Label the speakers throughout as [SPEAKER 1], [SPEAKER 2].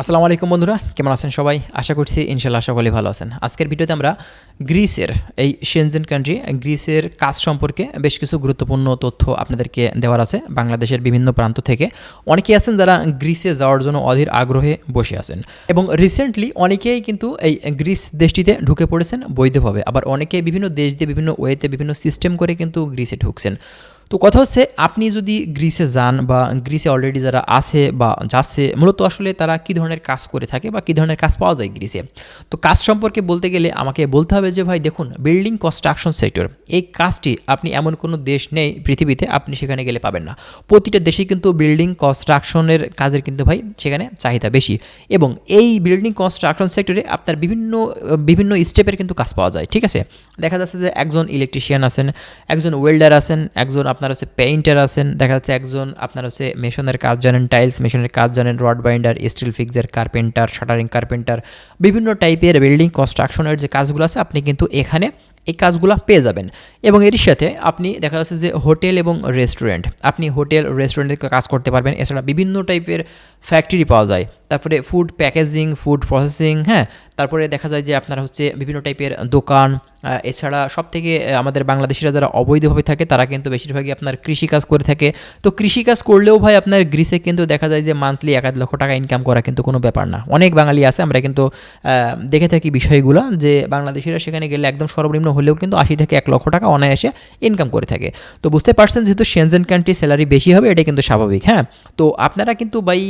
[SPEAKER 1] আসসালামু আলাইকুম বন্ধুরা, কেমন আছেন সবাই? আশা করছি ইনশাল্লাহ সকলেই ভালো আছেন। আজকের ভিডিওতে আমরা গ্রিসের, এই শেনজেন কান্ট্রি গ্রিসের কাজ সম্পর্কে বেশ কিছু গুরুত্বপূর্ণ তথ্য আপনাদেরকে দেওয়ার আছে। বাংলাদেশের বিভিন্ন প্রান্ত থেকে অনেকেই আছেন যারা গ্রিসে যাওয়ার জন্য অধীর আগ্রহে বসে আছেন। এবং রিসেন্টলি অনেকেই কিন্তু এই গ্রিস দেশটিতে ঢুকে পড়েছেন বৈধভাবে। আবার অনেকে বিভিন্ন দেশ দিয়ে বিভিন্ন ওয়েতে বিভিন্ন সিস্টেম করে কিন্তু গ্রিসে ঢুকছেন। তো কথা হচ্ছে, আপনি যদি গ্রিসে যান বা গ্রিসে অলরেডি যারা আছে বা যাচ্ছে, মূলত আসলে তারা কী ধরনের কাজ করে থাকে বা কী ধরনের কাজ পাওয়া যায় গ্রিসে? তো কাজ সম্পর্কে বলতে গেলে আমাকে বলতে হবে যে, ভাই দেখুন বিল্ডিং কনস্ট্রাকশন সেক্টর এই কাজটি আপনি এমন কোনো দেশ নেই পৃথিবীতে, আপনি সেখানে গেলে পাবেন না। প্রতিটা দেশেই কিন্তু বিল্ডিং কনস্ট্রাকশনের কাজের কিন্তু ভাই সেখানে চাহিদা বেশি এবং এই বিল্ডিং কনস্ট্রাকশন সেক্টরে আপনার বিভিন্ন বিভিন্ন স্টেপের কিন্তু কাজ পাওয়া যায়, ঠিক আছে? দেখা যাচ্ছে যে একজন ইলেকট্রিশিয়ান আছেন, একজন ওয়েল্ডার আছেন, একজন আপনার হচ্ছে পেইন্টার আছেন, দেখা যাচ্ছে একজন আপনার হচ্ছে মেশনের কাজ জানেন টাইলস মেশনের কাজ জানেন rod binder steel fixer carpenter shuttering carpenter বিভিন্ন টাইপের বিল্ডিং কনস্ট্রাকশনের যে কাজগুলো আছে, আপনি কিন্তু এখানে এই কাজগুলো পেয়ে যাবেন। এবং এর সাথে আপনি দেখা যাচ্ছে যে হোটেল এবং রেস্টুরেন্ট আপনি হোটেল রেস্টুরেন্টে কাজ করতে পারবেন। এছাড়া বিভিন্ন টাইপের ফ্যাক্টরি পাওয়া যায়। তারপরে ফুড প্যাকেজিং ফুড প্রসেসিং হ্যাঁ? তারপরে দেখা যায় যে আপনার হচ্ছে বিভিন্ন টাইপের দোকান এছাড়া সব থেকে আমাদের বাংলাদেশিরা যারা অবৈধভাবে থাকে তারা কিন্তু বেশিরভাগই আপনার কৃষিকাজ করে থাকে। তো কৃষিকাজ করলেও ভাই আপনার গ্রিসে কিন্তু দেখা যায় যে মান্থলি এক লক্ষ টাকা ইনকাম করা কিন্তু কোনো ব্যাপার না। অনেক বাঙালি আছে, আমরা কিন্তু দেখে থাকি বিষয়গুলো যে বাংলাদেশিরা সেখানে গেলে একদম সর্বনিম্ন হলেও কিন্তু আশি থেকে এক লক্ষ টাকা অনায়াসে ইনকাম করে থাকে। তো বুঝতে পারছেন যেহেতু সেনজেন কান্ট্রি স্যালারি বেশি হবে এটা কিন্তু স্বাভাবিক হ্যাঁ? তো আপনারা কিন্তু বাই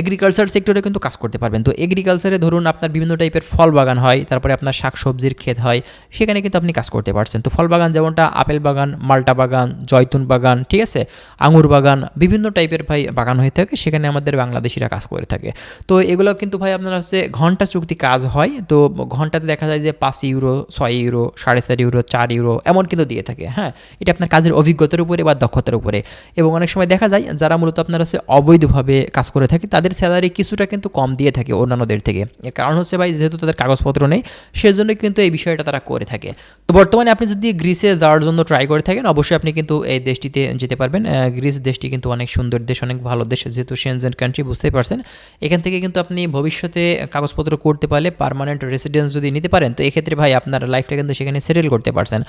[SPEAKER 1] এগ্রিকালচার সেক্টরে কিন্তু কাজ করতে পারবেন। তো এগ্রিকালচারে ধরুন আপনার বিভিন্ন টাইপের ফল বাগান হয়, তারপরে আপনার শাক সবজির ক্ষেত হয়, সেখানে কিন্তু আপনি কাজ করতে পারছেন। তো ফল বাগান যেমনটা আপেল বাগান, মাল্টা বাগান, জয়তুন বাগান, ঠিক আছে? আঙুর বাগান, বিভিন্ন টাইপের ভাই বাগান হয়ে থাকে, সেখানে আমাদের বাংলাদেশিরা কাজ করে থাকে। তো এগুলো কিন্তু ভাই আপনার হচ্ছে ঘণ্টা চুক্তি কাজ হয়, তো ঘন্টাতে দেখা যায় যে পাঁচ ইউরো, ছয় ইউরো, সাড়ে চার ইউরো চার ইউরো, এমন কিন্তু দিয়ে থাকে হ্যাঁ? এটা আপনার কাজের অভিজ্ঞতার উপরে বা দক্ষতার উপরে। এবং অনেক সময় দেখা যায়, যারা মূলত আপনার হচ্ছে অবৈধভাবে কাজ করে থাকে, তাদের স্যালারি কিছুটা কিন্তু কম দিয়ে থাকে অন্যান্যদের থেকে। এর কারণ হচ্ছে ভাই, যেহেতু তাদের কাগজপত্র নেই সেজন্য কিন্তু এই বিষয়টা তারা করে থাকে। তো বর্তমানে আপনি যদি গ্রিসে যাওয়ার জন্য ট্রাই করে থাকেন, অবশ্যই আপনি কিন্তু এই দেশটিতে যেতে পারবেন। গ্রিস দেশটি কিন্তু অনেক সুন্দর দেশ, অনেক ভালো দেশ, যেহেতু সেনজেন কান্ট্রি বুঝতেই পারছেন। এখান থেকে কিন্তু আপনি ভবিষ্যতে কাগজপত্র করতে পারলে পারমানেন্ট রেসিডেন্স যদি নিতে পারেন, তো এক্ষেত্রে ভাই আপনার লাইফটা কিন্তু সেখানে সেটেল করতে পারছেন।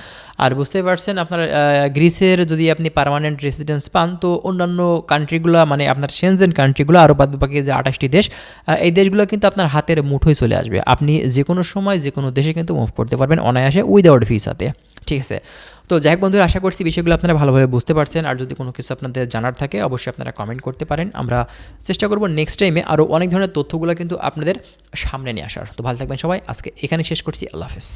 [SPEAKER 1] আর বুঝতেই পারছেন, আপনার গ্রিসের যদি আপনি পারমানেন্ট রেসিডেন্স পান, তো অন্যান্য কান্ট্রিগুলো মানে আপনার সেনজেন কান্ট্রিগুলো আরও বাদ বাকি যে আঠাশটি দেশ এই দেশগুলো কিন্তু আপনার হাতের মুঠোয় চলে আসবে। আপনি যে কোনো সময় যে কোনো দেশে কিন্তু মুভ করতে পারবেন অনায়াসে উইদাউট ভিসাতে ঠিক আছে? তো যাই হোক বন্ধুরা, আশা করছি বিষয়গুলো আপনারা ভালোভাবে বুঝতে পারছেন। আর যদি কোনো কিছু আপনাদের জানার থাকে, অবশ্যই আপনারা কমেন্ট করতে পারেন। আমরা চেষ্টা করব নেক্সট টাইমে আরও অনেক ধরনের তথ্যগুলো কিন্তু আপনাদের সামনে নিয়ে আসার। তো ভালো থাকবেন সবাই। আজকে এখানে শেষ করছি। আল্লাহ হাফেজ।